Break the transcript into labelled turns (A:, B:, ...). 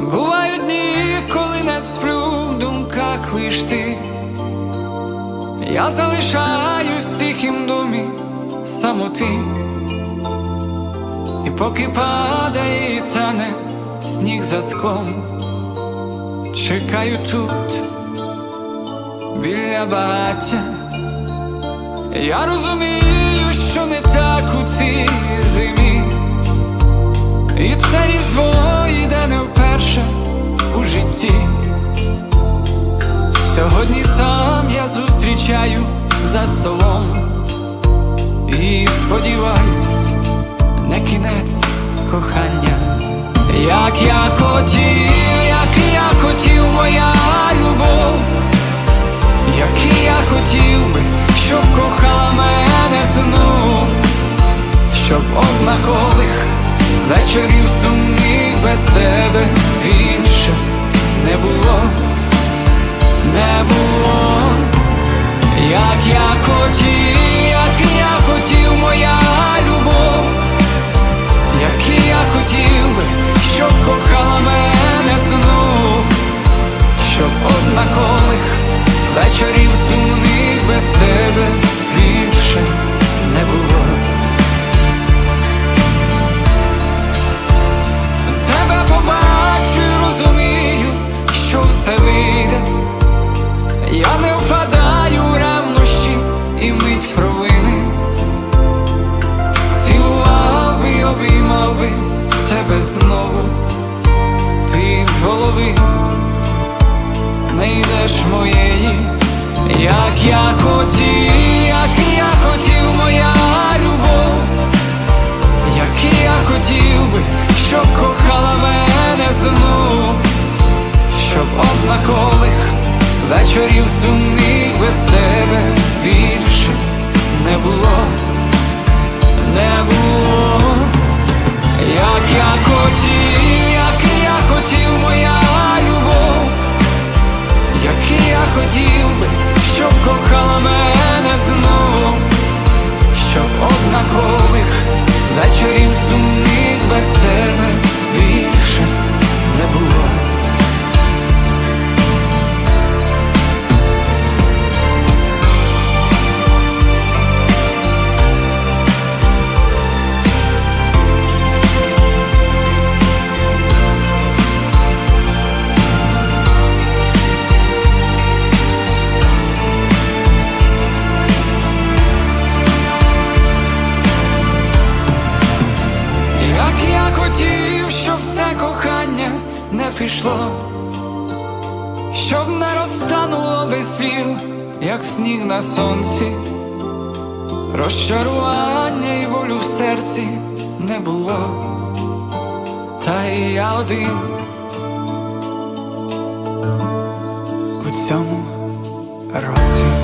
A: Бувають дні, коли не сплю в думках лиш ти, я залишаюсь в тихім домі самоти, і поки падає і тане сніг за склом, чекаю тут біля батя, я розумію, що не так у цій зимі, і це різдво де не в вперше у житті. Сьогодні сам я зустрічаю за столом. І сподіваюсь, не кінець кохання, як я хотів, як я хотів, моя любов, як я хотів би, щоб кохала мене знов, щоб однакових вечорів сумних без тебе більше не було не було, як я хотів, знову, ти з голови не йдеш моєї, як я хотів, як я хотів, моя любов, як я хотів би, щоб кохала мене знов, щоб однакових вечорів сумних без тебе більше не було, я хотів, як я хотів, моя любов, як я хотів би, я хотів, щоб це кохання не пішло, щоб не розтануло без слів, як сніг на сонці, розчарування і болю в серці не було, та і я один у цьому році.